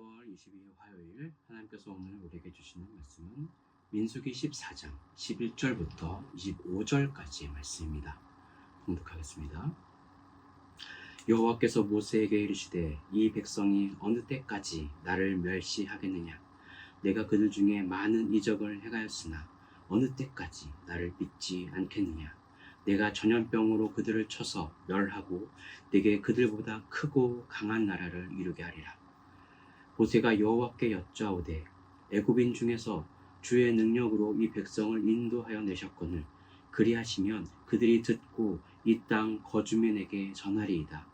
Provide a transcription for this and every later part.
4월 22일 화요일 하나님께서 오늘 우리에게 주시는 말씀은 민수기 14장 11절부터 25절까지의 말씀입니다. 공독하겠습니다. 여호와께서 모세에게 이르시되 이 백성이 어느 때까지 나를 멸시하겠느냐 내가 그들 중에 많은 이적을 행하였으나 어느 때까지 나를 믿지 않겠느냐 내가 전염병으로 그들을 쳐서 멸하고 내게 그들보다 크고 강한 나라를 이루게 하리라 모세가 여호와께 여짜오되 애굽인 중에서 주의 능력으로 이 백성을 인도하여 내셨거늘 그리하시면 그들이 듣고 이 땅 거주민에게 전하리이다.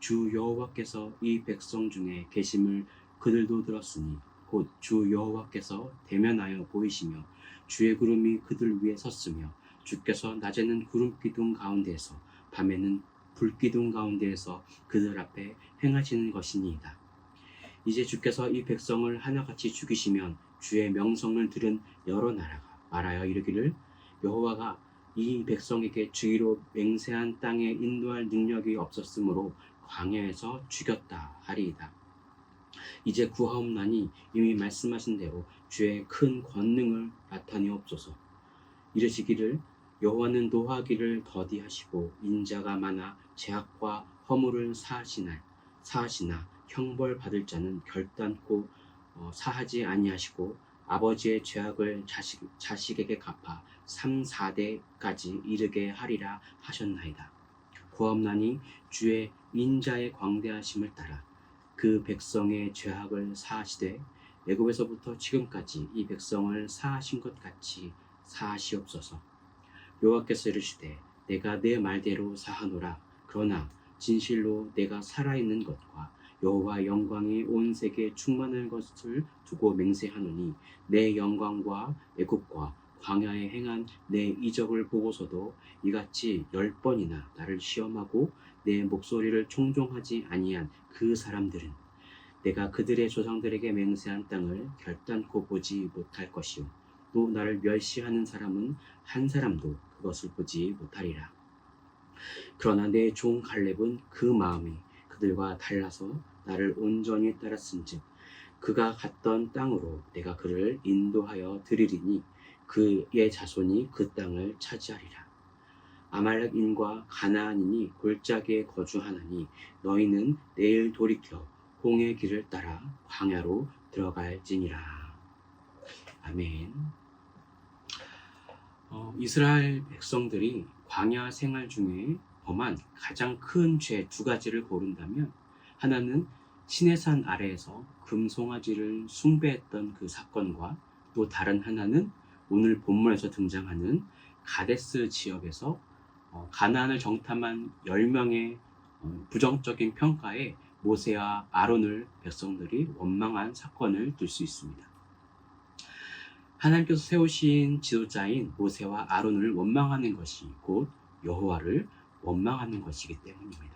주 여호와께서 이 백성 중에 계심을 그들도 들었으니 곧 주 여호와께서 대면하여 보이시며 주의 구름이 그들 위에 섰으며 주께서 낮에는 구름 기둥 가운데에서 밤에는 불 기둥 가운데에서 그들 앞에 행하시는 것이니이다. 이제 주께서 이 백성을 하나같이 죽이시면 주의 명성을 들은 여러 나라가 말하여 이르기를 여호와가 이 백성에게 주의로 맹세한 땅에 인도할 능력이 없었으므로 광야에서 죽였다 하리이다. 이제 구하옵나니 이미 말씀하신 대로 주의 큰 권능을 나타내옵소서. 이르시기를 여호와는 노하기를 더디하시고 인자가 많아 죄악과 허물을 사하시나 사하시나 형벌 받을 자는 결단코 어, 사하지 아니하시고 아버지의 죄악을 자식, 자식에게 갚아 3, 4대까지 이르게 하리라 하셨나이다. 구함나니 주의 인자의 광대하심을 따라 그 백성의 죄악을 사하시되 애굽에서부터 지금까지 이 백성을 사하신 것 같이 사하시옵소서. 여호와께서 이르시되 내가 내 말대로 사하노라. 그러나 진실로 내가 살아있는 것과 여호와 영광이 온 세계에 충만한 것을 두고 맹세하노니 내 영광과 애굽과 광야에 행한 내 이적을 보고서도 이같이 열 번이나 나를 시험하고 내 목소리를 총종하지 아니한 그 사람들은 내가 그들의 조상들에게 맹세한 땅을 결단코 보지 못할 것이요. 또 나를 멸시하는 사람은 한 사람도 그것을 보지 못하리라. 그러나 내 종 갈렙은 그 마음이 그들과 달라서 나를 온전히 따랐은즉 그가 갔던 땅으로 내가 그를 인도하여 드리리니 그의 자손이 그 땅을 차지하리라. 아말렉인과 가나안인이 골짜기에 거주하나니 너희는 내일 돌이켜 홍해 길을 따라 광야로 들어갈지니라. 아멘. 어, 이스라엘 백성들이 광야 생활 중에 범한 가장 큰 죄 두 가지를 고른다면 하나는 시내산 아래에서 금송아지를 숭배했던 그 사건과 또 다른 하나는 오늘 본문에서 등장하는 가데스 지역에서 어, 가나안을 정탐한 10명의 어, 부정적인 평가에 모세와 아론을 백성들이 원망한 사건을 들 수 있습니다. 하나님께서 세우신 지도자인 모세와 아론을 원망하는 것이 곧 여호와를 원망하는 것이기 때문입니다.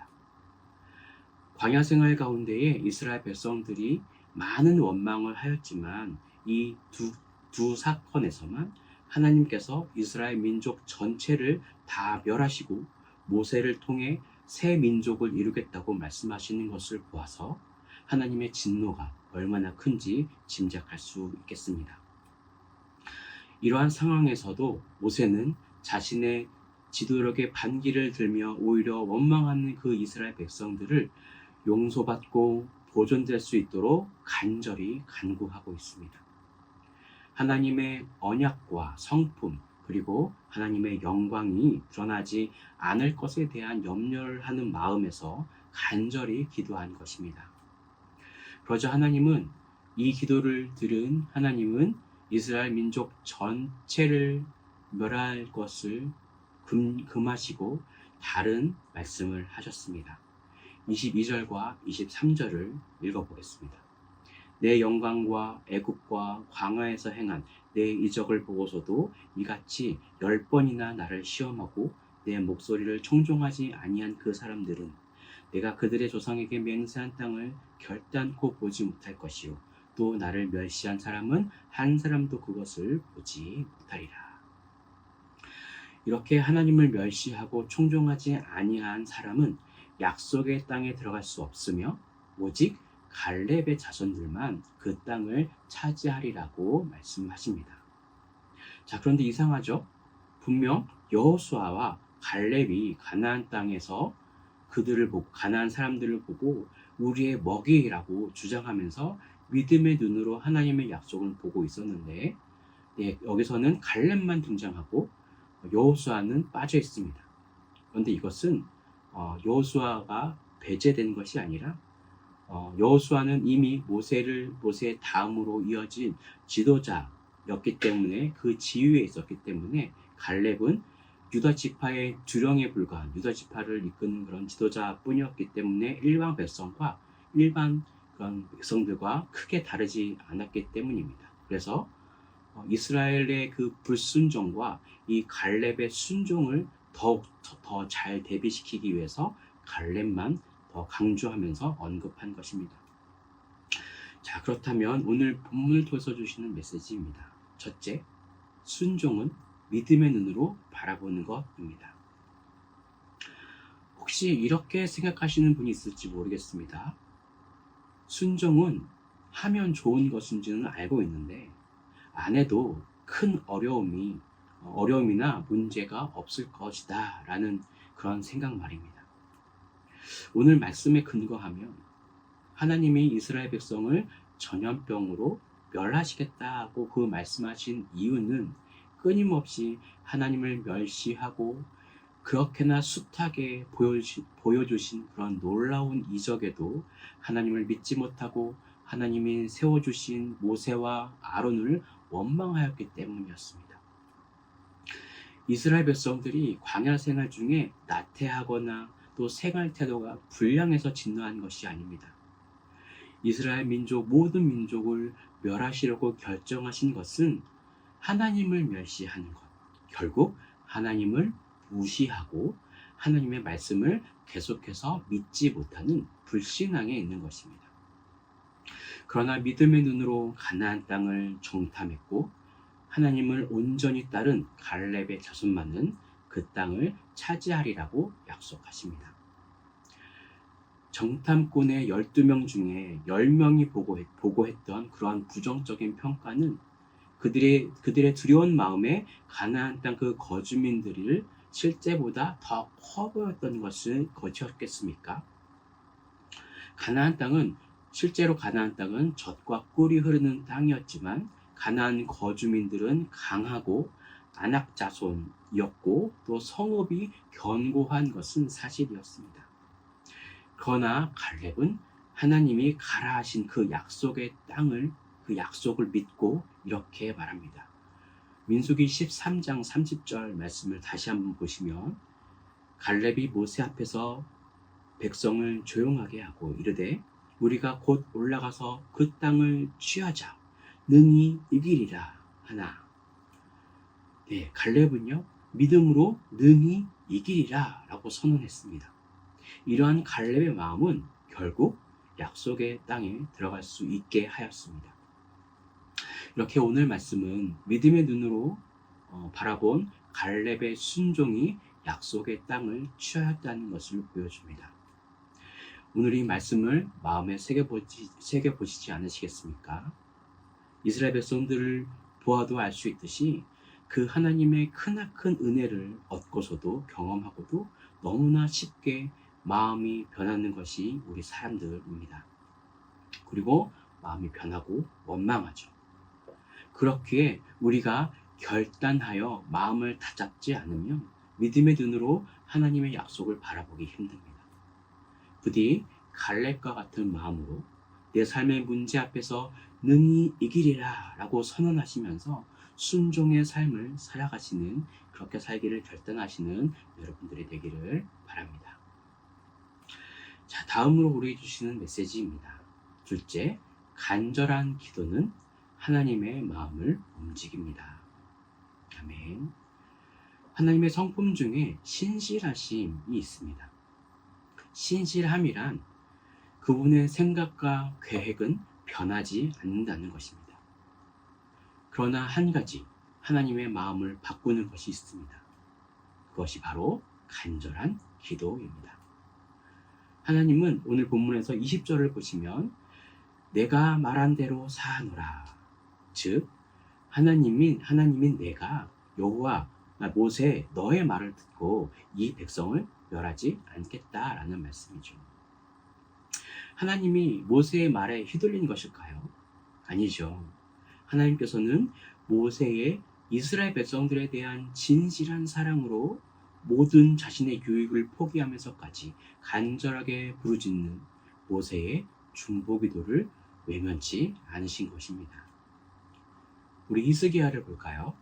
광야 생활 가운데에 이스라엘 백성들이 많은 원망을 하였지만 이두 두 사건에서만 하나님께서 이스라엘 민족 전체를 다 멸하시고 모세를 통해 새 민족을 이루겠다고 말씀하시는 것을 보아서 하나님의 진노가 얼마나 큰지 짐작할 수 있겠습니다. 이러한 상황에서도 모세는 자신의 지도력의 반기를 들며 오히려 원망하는 그 이스라엘 백성들을 용서받고 보존될 수 있도록 간절히 간구하고 있습니다. 하나님의 언약과 성품 그리고 하나님의 영광이 드러나지 않을 것에 대한 염려를 하는 마음에서 간절히 기도한 것입니다. 그러자 하나님은 이 기도를 들은 하나님은 이스라엘 민족 전체를 멸할 것을 금, 금하시고 다른 말씀을 하셨습니다. 22절과 23절을 읽어보겠습니다. 내 영광과 애굽과 광야에서 행한 내 이적을 보고서도 이같이 열 번이나 나를 시험하고 내 목소리를 청종하지 아니한 그 사람들은 내가 그들의 조상에게 맹세한 땅을 결단코 보지 못할 것이요 또 나를 멸시한 사람은 한 사람도 그것을 보지 못하리라. 이렇게 하나님을 멸시하고 총종하지 아니한 사람은 약속의 땅에 들어갈 수 없으며 오직 갈렙의 자손들만 그 땅을 차지하리라고 말씀하십니다. 자, 그런데 이상하죠? 분명 여호수아와 갈렙이 가나안 땅에서 그들을 보고 가나안 사람들을 보고 우리의 먹이라고 주장하면서 믿음의 눈으로 하나님의 약속을 보고 있었는데 네, 여기서는 갈렙만 등장하고 여호수아는 빠져 있습니다. 그런데 이것은 어, 여호수아가 배제된 것이 아니라 어, 여호수아는 이미 모세를 모세 다음으로 이어진 지도자였기 때문에 그 지위에 있었기 때문에 갈렙은 유다 지파의 두령에 불과한 유다 지파를 이끄는 그런 지도자뿐이었기 때문에 일반 백성과 일반 그런 백성들과 크게 다르지 않았기 때문입니다. 그래서 어, 이스라엘의 그 불순종과 이 갈렙의 순종을 더욱 더 잘 대비시키기 위해서 갈렙만 더 강조하면서 언급한 것입니다. 자, 그렇다면 오늘 본문을 통해서 주시는 메시지입니다. 첫째, 순종은 믿음의 눈으로 바라보는 것입니다. 혹시 이렇게 생각하시는 분이 있을지 모르겠습니다. 순종은 하면 좋은 것인지는 알고 있는데 안 해도 큰 어려움이 어려움이나 문제가 없을 것이다 라는 그런 생각 말입니다. 오늘 말씀에 근거하면 하나님이 이스라엘 백성을 전염병으로 멸하시겠다고 그 말씀하신 이유는 끊임없이 하나님을 멸시하고 그렇게나 숱하게 보여주신 그런 놀라운 이적에도 하나님을 믿지 못하고 하나님이 세워주신 모세와 아론을 원망하였기 때문이었습니다. 이스라엘 백성들이 광야 생활 중에 나태하거나 또 생활 태도가 불량해서 진노한 것이 아닙니다. 이스라엘 민족 모든 민족을 멸하시려고 결정하신 것은 하나님을 멸시하는 것. 결국 하나님을 무시하고 하나님의 말씀을 계속해서 믿지 못하는 불신앙에 있는 것입니다. 그러나 믿음의 눈으로 가나안 땅을 정탐했고 하나님을 온전히 따른 갈렙의 자손만은 그 땅을 차지하리라고 약속하십니다. 정탐꾼의 12명 중에 10명이 보고했, 보고했던 그러한 부정적인 평가는 그들의, 그들의 두려운 마음에 가나안 땅 그 거주민들을 실제보다 더 커 보였던 것은 것이었겠습니까? 가나안 땅은 실제로 가나안 땅은 젖과 꿀이 흐르는 땅이었지만 가나안 거주민들은 강하고 안악자손이었고 또 성읍이 견고한 것은 사실이었습니다. 그러나 갈렙은 하나님이 가라 하신 그 약속의 땅을 그 약속을 믿고 이렇게 말합니다. 민수기 13장 30절 말씀을 다시 한번 보시면 갈렙이 모세 앞에서 백성을 조용하게 하고 이르되 우리가 곧 올라가서 그 땅을 취하자 능히 이기리라 하나. 네, 갈렙은요 믿음으로 능히 이기리라 라고 선언했습니다. 이러한 갈렙의 마음은 결국 약속의 땅에 들어갈 수 있게 하였습니다. 이렇게 오늘 말씀은 믿음의 눈으로 어, 바라본 갈렙의 순종이 약속의 땅을 취하였다는 것을 보여줍니다. 오늘 이 말씀을 마음에 새겨보지, 새겨보시지 않으시겠습니까? 이스라엘 백성들을 보아도 알 수 있듯이 그 하나님의 크나큰 은혜를 얻고서도 경험하고도 너무나 쉽게 마음이 변하는 것이 우리 사람들입니다. 그리고 마음이 변하고 원망하죠. 그렇기에 우리가 결단하여 마음을 다잡지 않으면 믿음의 눈으로 하나님의 약속을 바라보기 힘듭니다. 부디 갈렙과 같은 마음으로 내 삶의 문제 앞에서 능히 이기리라 라고 선언하시면서 순종의 삶을 살아가시는 그렇게 살기를 결단하시는 여러분들이 되기를 바랍니다. 자, 다음으로 우리 주시는 메시지입니다. 둘째, 간절한 기도는 하나님의 마음을 움직입니다. 아멘. 하나님의 성품 중에 신실하심이 있습니다. 신실함이란 그분의 생각과 계획은 변하지 않는다는 것입니다. 그러나 한 가지 하나님의 마음을 바꾸는 것이 있습니다. 그것이 바로 간절한 기도입니다. 하나님은 오늘 본문에서 20절을 보시면 내가 말한 대로 사하노라. 즉 하나님인 하나님인 내가 여호와 아, 모세 너의 말을 듣고 이 백성을 멸하지 않겠다라는 말씀이죠. 하나님이 모세의 말에 휘둘린 것일까요? 아니죠. 하나님께서는 모세의 이스라엘 백성들에 대한 진실한 사랑으로 모든 자신의 유익을 포기하면서까지 간절하게 부르짖는 모세의 중보 기도를 외면치 않으신 것입니다. 우리 히스기야를 볼까요?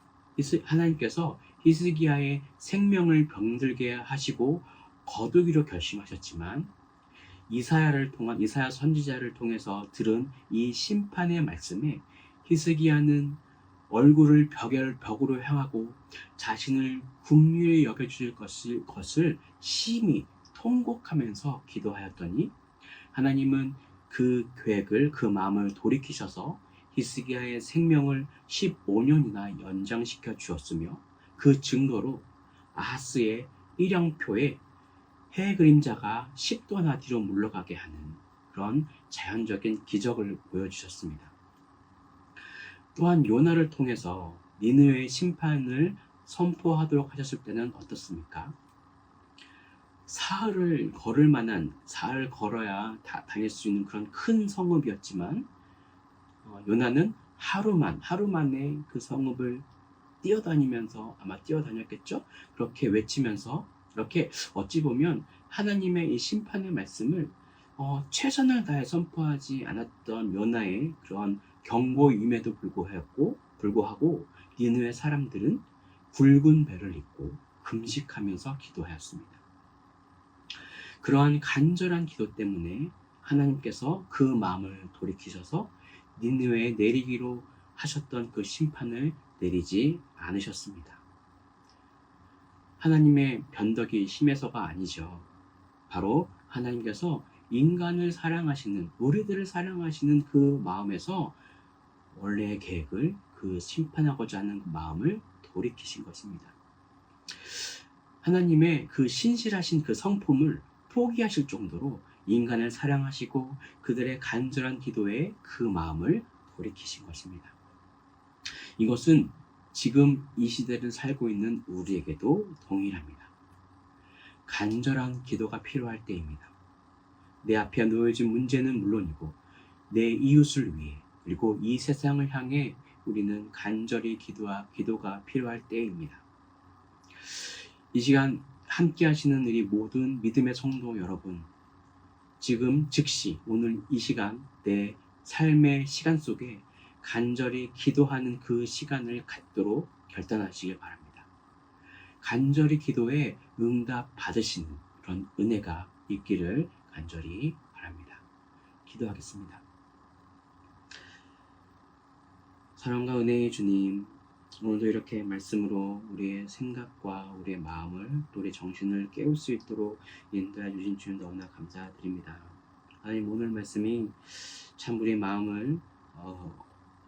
하나님께서 히스기야의 생명을 병들게 하시고 거두기로 결심하셨지만 이사야를 통한 이사야 선지자를 통해서 들은 이 심판의 말씀에 히스기야는 얼굴을 벽을 벽으로 향하고 자신을 국률에 여겨주실 것을, 것을 심히 통곡하면서 기도하였더니 하나님은 그 계획을 그 마음을 돌이키셔서 히스기야의 생명을 15년이나 연장시켜 주었으며 그 증거로 아하스의 일령표에 해 그림자가 10도나 뒤로 물러가게 하는 그런 자연적인 기적을 보여주셨습니다. 또한 요나를 통해서 니느웨의 심판을 선포하도록 하셨을 때는 어떻습니까? 사흘을 걸을 만한 사흘 걸어야 다, 다닐 수 있는 그런 큰 성읍이었지만 어, 요나는 하루만 하루 만에 그 성읍을 뛰어다니면서 아마 뛰어다녔겠죠. 그렇게 외치면서 이렇게 어찌 보면 하나님의 이 심판의 말씀을 어, 최선을 다해 선포하지 않았던 요나의 그런 경고임에도 불구하고 불구하고 니느의 사람들은 굵은 배를 입고 금식하면서 기도하였습니다. 그러한 간절한 기도 때문에 하나님께서 그 마음을 돌이키셔서 니느웨에 내리기로 하셨던 그 심판을 내리지 않으셨습니다. 하나님의 변덕이 심해서가 아니죠. 바로 하나님께서 인간을 사랑하시는 우리들을 사랑하시는 그 마음에서 원래의 계획을 그 심판하고자 하는 그 마음을 돌이키신 것입니다. 하나님의 그 신실하신 그 성품을 포기하실 정도로 인간을 사랑하시고 그들의 간절한 기도에 그 마음을 돌이키신 것입니다. 이것은 지금 이 시대를 살고 있는 우리에게도 동일합니다. 간절한 기도가 필요할 때입니다. 내 앞에 놓여진 문제는 물론이고 내 이웃을 위해 그리고 이 세상을 향해 우리는 간절히 기도와 기도가 필요할 때입니다. 이 시간 함께 하시는 우리 모든 믿음의 성도 여러분, 지금 즉시 오늘 이 시간 내 삶의 시간 속에 간절히 기도하는 그 시간을 갖도록 결단하시길 바랍니다. 간절히 기도에 응답 받으시는 그런 은혜가 있기를 간절히 바랍니다. 기도하겠습니다. 사랑과 은혜의 주님, 오늘도 이렇게 말씀으로 우리의 생각과 우리의 마음을 또 우리 정신을 깨울 수 있도록 인도해 주신 주님 너무나 감사드립니다. 하나님 오늘 말씀이 참 우리의 마음을 어,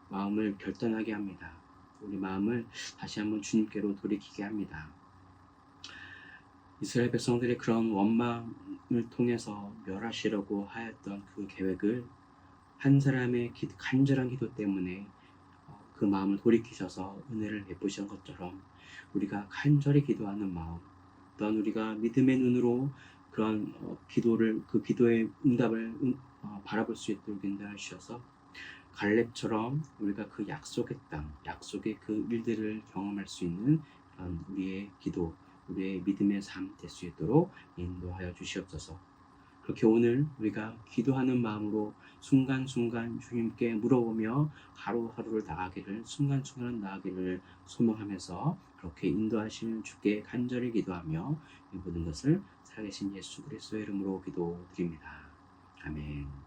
마음을 결단하게 합니다. 우리 마음을 다시 한번 주님께로 돌이키게 합니다. 이스라엘 백성들의 그런 원망을 통해서 멸하시려고 하였던 그 계획을 한 사람의 기, 간절한 기도 때문에 어, 그 마음을 돌이키셔서 은혜를 베푸신 것처럼 우리가 간절히 기도하는 마음 또한 우리가 믿음의 눈으로 그런 어, 기도를 그 기도의 응답을 응, 어, 바라볼 수 있도록 인도하셔서 갈렙처럼 우리가 그 약속의 땅, 약속의 그 일들을 경험할 수 있는 그런 우리의 기도, 우리의 믿음의 삶 될 수 있도록 인도하여 주시옵소서. 그렇게 오늘 우리가 기도하는 마음으로 순간순간 주님께 물어보며 하루하루를 나가기를 순간순간 나가기를 소망하면서 그렇게 인도하시는 주께 간절히 기도하며 이 모든 것을 살아계신 예수 그리스도의 이름으로 기도드립니다. 아멘.